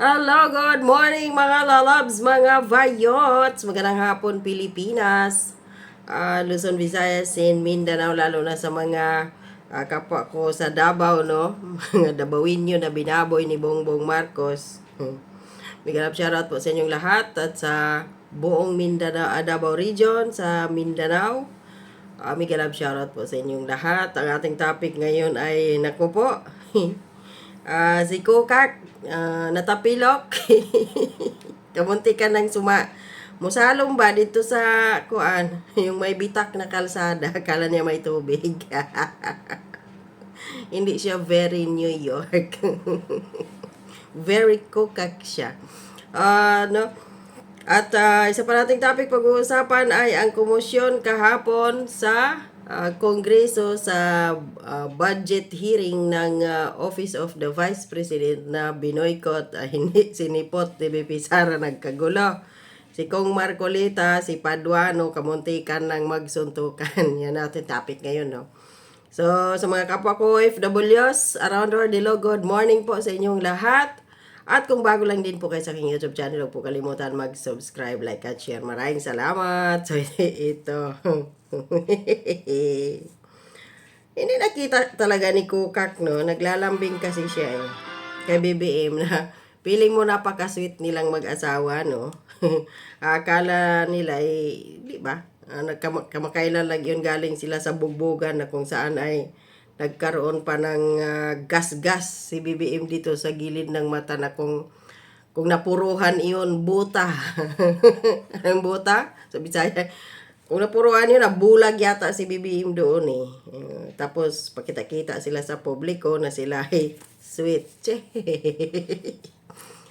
Hello, good morning mga lalabs, mga vayots. Magandang hapon Pilipinas. Ah, Luzon, Visayas, and Mindanao, lalo na sa mga ah, kapwa ko sa Davao, no? Mga Dabawinyo na binaboy ni Bongbong Marcos. Big up shoutout po sa inyong lahat at sa buong Mindanao, ah, Davao region, sa Mindanao. Uh, love shoutout po sa inyong lahat. Ang ating topic ngayon ay, naku po, Ah, si Kukak, ah, natapilok. Kamunti ka ng suma. Musalong ba dito sa kuan, yung may bitak na kalsada, akala niya may tubig. Hindi siya very New York. very kukak siya. Ah, no? At ah, isa pa nating topic pag-uusapan ay ang komosyon kahapon sa ah, Kongreso sa ah, budget hearing ng ah, Office of the Vice President na binoykot, ah, hindi sinipot ni BP Sara nagkagulo. Si Kong Marcolita, si Paduano, kamuntikan ng magsuntukan. Yan natin topic ngayon, no? So, sa mga kapwa ko OFWs around the world, hello, good morning po sa inyong lahat. At kung bago lang din po kayo sa aking YouTube channel, huwag po kalimutan mag-subscribe, like, at share. Maraming salamat. So, ito. Hindi nakita talaga ni Kukak, no? Naglalambing kasi siya, eh. Kay BBM na feeling mo napaka-sweet nilang mag-asawa, no? Akala nila, eh, di ba? Ah, kamakailan lang yun galing sila sa bugbugan na kung saan ay nagkaroon pa ng ah, gas-gas si BBM dito sa gilid ng mata na kung kung napuruhan iyon buta. Ang buta? Sa Bisaya. Kung napuruhan yun, nabulag yata si BBM doon eh. Eh, tapos, pakita-kita sila sa publiko na sila ay sweet.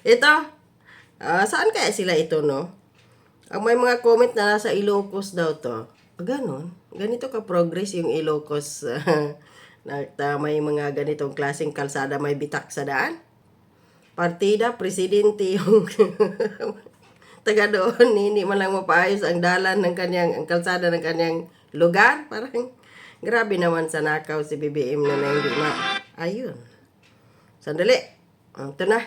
Ito, ah, saan kaya sila ito, no? Ang may mga comment na nasa Ilocos daw to. Ganon. Ganito ka-progress yung Ilocos. na na may mga ganitong klaseng kalsada may bitak sa daan. Partida, presidente yung taga doon. Hindi man lang mapaayos ang dalan ng kanyang, ang kalsada ng kanyang lugar. Parang grabe naman sa nakaw si BBM na, na hindi ma... Ayun. Sandali. Ito na.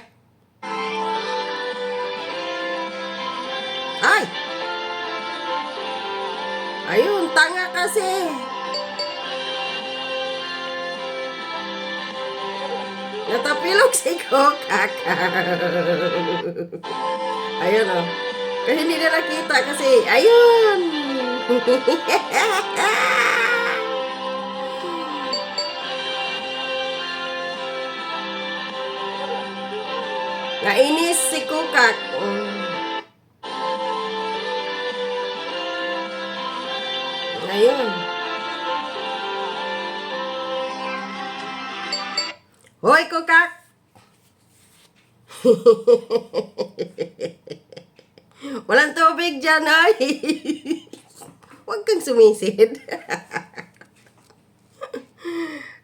Ay! Ayun, tanga kasi. Natapilok si Kokak. Ayun o. Oh. Kasi hindi na nakita kasi. Ayun! Nainis si Kukak. Mm. Ayun. Hoy, Kukak! Walang tubig dyan, ay! Huwag kang sumisid.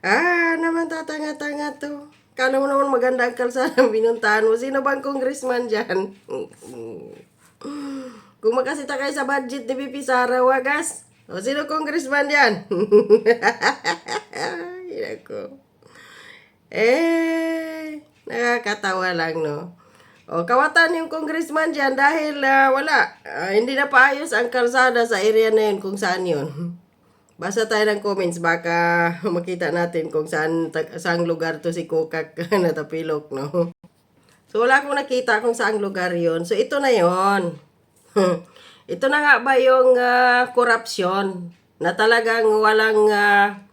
ah, naman tatanga-tanga to. Kala mo naman maganda ang kalsada ang binuntahan mo. Sino bang congressman dyan? Kung makasita kayo sa budget ni Pipi Sara, wagas. O, sino congressman dyan? Ay, ko. Eh, nakakatawa lang, no? O, kawatan yung congressman dyan dahil ah, wala. Ah, hindi na paayos ang kalsada sa area na yun kung saan yun. Basta tayo ng comments, baka makita natin kung saan, ta- saang lugar to si Kukak natapilok, no? So, wala akong nakita kung saang lugar yon So, ito na yon Ito na nga ba yung ah, korupsyon na talagang walang ah,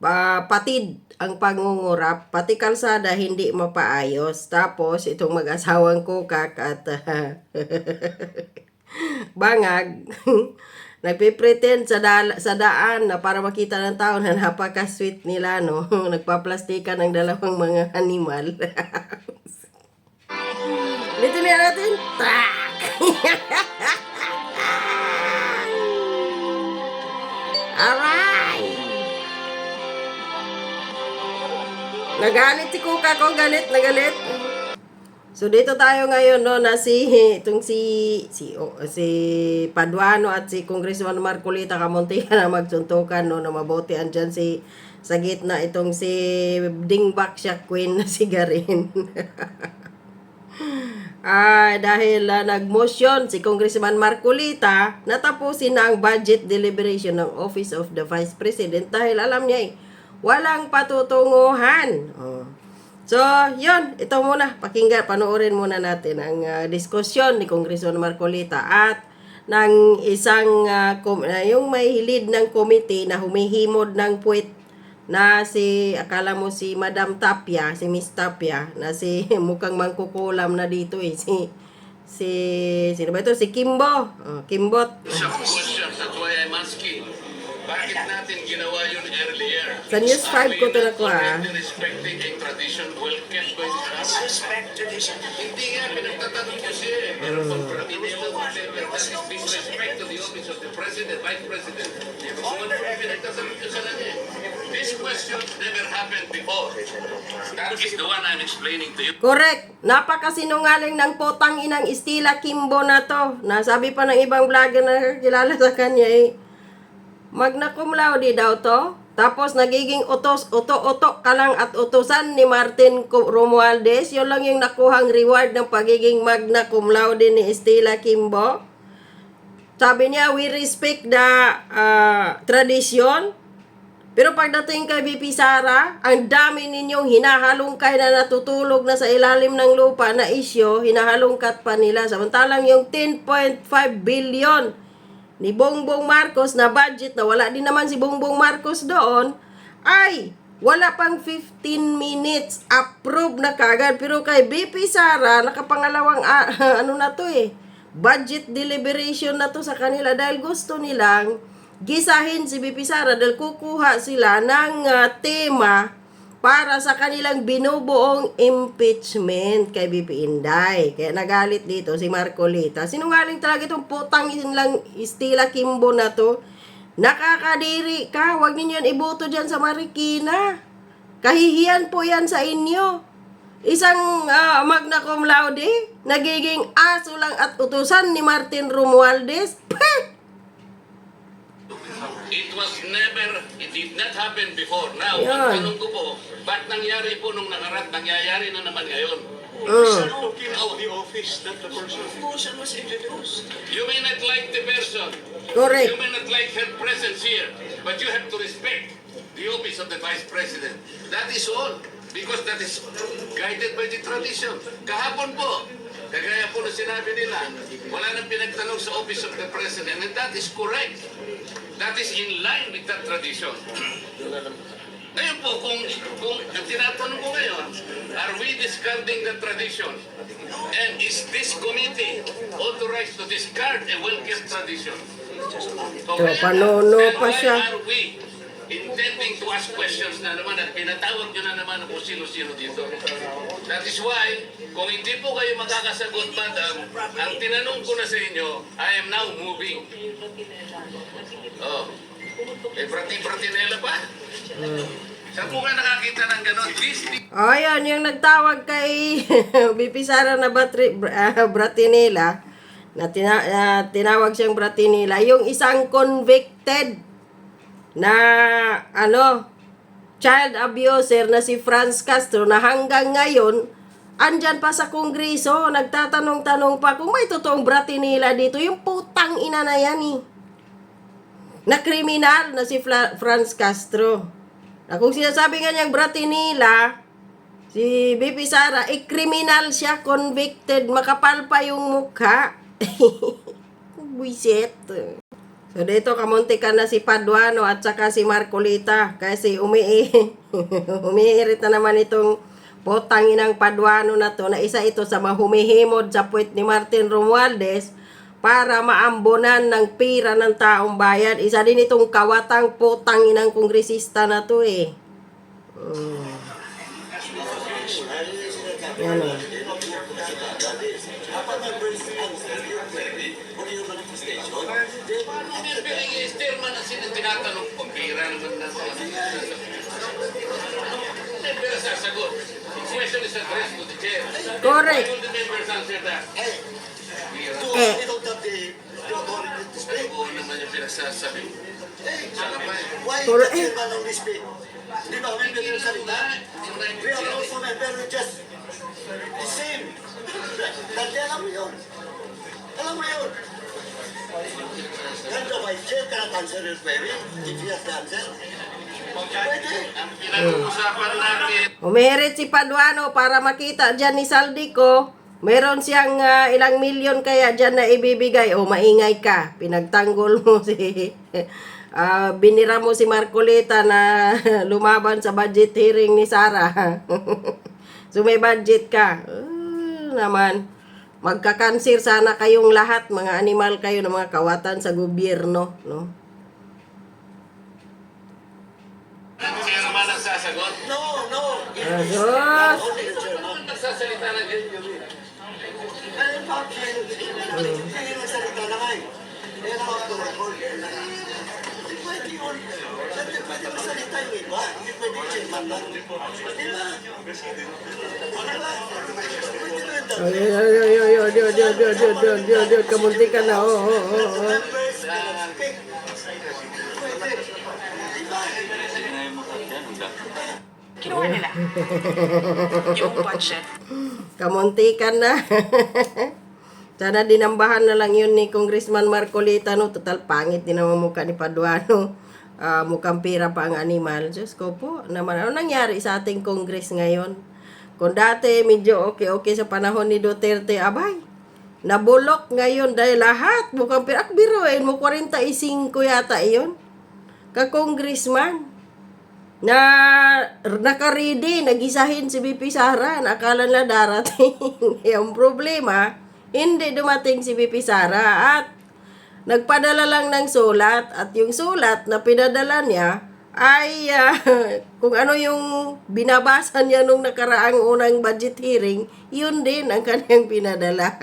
pa- patid ang pangungurap, pati kalsada hindi mapaayos. Tapos, itong mag-asawang kukak at ah, bangag, nagpipretend sa, dal- sa daan na para makita ng tao na napaka-sweet nila, no? Nagpaplastikan ng dalawang mga animal. Dito na natin. Tak! Alright! Nagalit si Kuka ko, galit, nagalit. So dito tayo ngayon no na si itong si si oh, si Paduano at si Congressman Marcolita Kamontihan na magsuntukan no na mabuti andyan si sa gitna itong si Dingbak siya Queen na si Garin. Ah, dahil ah, nag-motion si Congressman Marcolita natapusin na ang budget deliberation ng Office of the Vice President dahil alam niya eh, walang patutunguhan. Oh. So, yun, ito muna, pakinggan, panoorin muna natin ang ah, diskusyon ni Congressman Marcolita at ng isang, ah, kom- ah, yung may lead ng committee na humihimod ng puwit na si, akala mo si Madam Tapia, si Miss Tapia, na si mukhang mangkukulam na dito eh, si, si, sino ba ito? Si Kimbo, oh, Kimbot. That's why I'm asking. Bakit natin ginawa yun earlier? Sa News 5 ko to nakuha. Respecting a tradition well kept by the Let's respect tradition. Hindi nga, pinagtatanong ko siya eh. Pero praminelo, whatever, that is disrespect to the office of the President, Vice President. Pinagtatanong ko sa kanya eh. This question never happened before. That is the one I'm explaining to you. Correct. Napakasinungaling ng potang inang Estila Kimbo na to. Nasabi pa ng ibang vlogger na kilala sa kanya eh. Magna cum laude daw to. Tapos nagiging utos, uto-uto ka lang at utusan ni Martin Romualdez. Yun lang yung nakuhang reward ng pagiging magna cum laude ni Estela Kimbo. Sabi niya, we respect the ah, tradition. Pero pagdating kay BP Sara, ang dami ninyong hinahalungkay na natutulog na sa ilalim ng lupa na isyo, hinahalungkat pa nila. Samantalang yung 10.5 billion ni Bongbong Marcos na budget na wala din naman si Bongbong Marcos doon, ay wala pang 15 minutes approve na kagad. Pero kay BP Sara, nakapangalawang ah, ano na to eh, budget deliberation na to sa kanila dahil gusto nilang gisahin si BP Sara dahil kukuha sila ng ah, tema para sa kanilang binubuong impeachment kay BP Inday. Kaya nagalit dito si Marcolita. Sinungaling talaga itong putang lang Estila Kimbo na to. Nakakadiri ka. Huwag ninyo yan iboto dyan sa Marikina. Kahihiyan po yan sa inyo. Isang ah, magna cum laude, nagiging aso lang at utusan ni Martin Romualdez. Peh! It was never, it did not happen before. Now, Yan. ang tanong ko po, ba't nangyari po nung nakaraan, nangyayari na naman ngayon? We're talking about the office, not the person. Motion was introduced. You may not like the person, Correct. you may not like her presence here, but you have to respect the office of the Vice President. That is all. Because that is guided by the tradition. Kahapon po, kagaya po na sinabi nila, wala nang pinagtanong sa office of the President, and that is correct. That is in line with that tradition. Ngayon po, kung, kung ang tinatanong ko ngayon, are we discarding the tradition? And is this committee authorized to discard a well-kept tradition? So, kaya- panono and pa siya. are we ask questions na naman at pinatawag nyo na naman kung sino-sino dito? That is why, kung hindi po kayo makakasagot, madam, ang tinanong ko na sa inyo, I am now moving. Oh. Eh, brati-bratinela pa. Saan po ka nakakita ng gano'n? This O, yan, yung nagtawag kay BP Sara na batri, uh, Bratinela, na tina, ah, tinawag siyang Bratinela, yung isang convicted na, ano, child abuser na si Franz Castro na hanggang ngayon, andyan pa sa kongreso, nagtatanong-tanong pa kung may totoong Bratinela dito, yung putang ina na yan eh na kriminal na si Fla- Franz Castro. Na kung sinasabi nga niyang bratinila, si BP Sara, eh kriminal siya, convicted, makapal pa yung mukha. Buisit. So dito kamunti ka na si Paduano at saka si Marcolita kasi umi umiirit na naman itong potang inang Paduano na to na isa ito sa mahumihimod sa puwet ni Martin Romualdez para maambonan ng pira ng taong bayan. Isa din itong kawatang potang inang kongresista na to eh. Mm. Yan o. tinatanong ko, pera naman na Pero sasagot. The question is addressed to eh. the chair. Correct. All the members answer that. Eh, we don't have the authority to speak. Oo naman yung pinagsasabi. Eh, why is the chairman only speak? Di ba, hindi yung salita? We are also member, we just the same. Dati alam mo yun. Alam mo yun. Sir, cannot answer your query. If he has. Ang pinag-uusapan natin, Umihirit si Paduano para makita dyan ni Saldico. Meron siyang ah, ilang milyon kaya dyan na ibibigay. O maingay ka. Pinagtanggol mo si... ah, binira mo si Marcoleta na lumaban sa budget hearing ni Sara. so may budget ka. Ah, naman magkakanser sana kayong lahat, mga animal kayo ng mga kawatan sa gobyerno, no? Siya naman ang sasagot? No, no. Ah, Agos! Nagsasalita na hmm. ganyan yun. Ano ay, ay, ay, ay, ay, ay, ay, ay, ay, ay, ay, ay, ay, kamunti ka na, speak. Pwede. Di ba? Kinuha nila. yung budget. Kamuntikan na. Sana dinambahan na lang yun ni Congressman Marcolita, no? Total, pangit din naman mukha ni Paduano. Ah, mukhang pira pa ang animal. Diyos ko po, naman, ano nangyari sa ating Congress ngayon? Kung dati medyo okay-okay sa panahon ni Duterte, abay, nabulok ngayon dahil lahat mukhang pira. Akbiruin mo, 45 yata iyon. Ka-congressman na nakaredy, nagisahin si BP Sara, nakala na darating. Yung problema, hindi dumating si BP Sara at nagpadala lang ng sulat at yung sulat na pinadala niya ay ah, kung ano yung binabasa niya nung nakaraang unang budget hearing, yun din ang kanyang pinadala.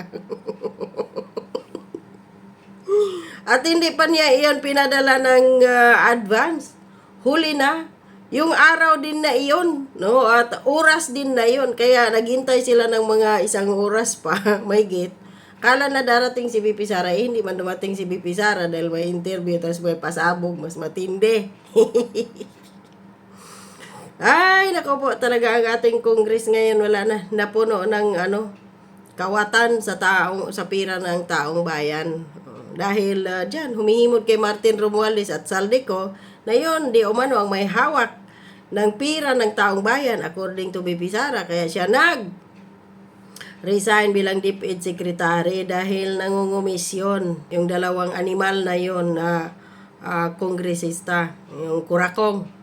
At hindi pa niya iyon pinadala ng ah, advance. Huli na. Yung araw din na iyon, no? At oras din na iyon. Kaya naghintay sila ng mga isang oras pa, may gate. Kala na darating si BP Sara, eh, hindi man dumating si BP Sara dahil may interview tapos may pasabog, mas matindi. Ay, nako po, talaga ang ating Congress ngayon wala na napuno ng ano, kawatan sa taong sa pira ng taong bayan. Dahil uh, diyan humihimod kay Martin Romualdez at Saldico na yon di umano ang may hawak ng pira ng taong bayan according to BP Sara kaya siya nag resign bilang DepEd Secretary dahil nangungumisyon yung dalawang animal na yon na ah, kongresista, yung kurakong.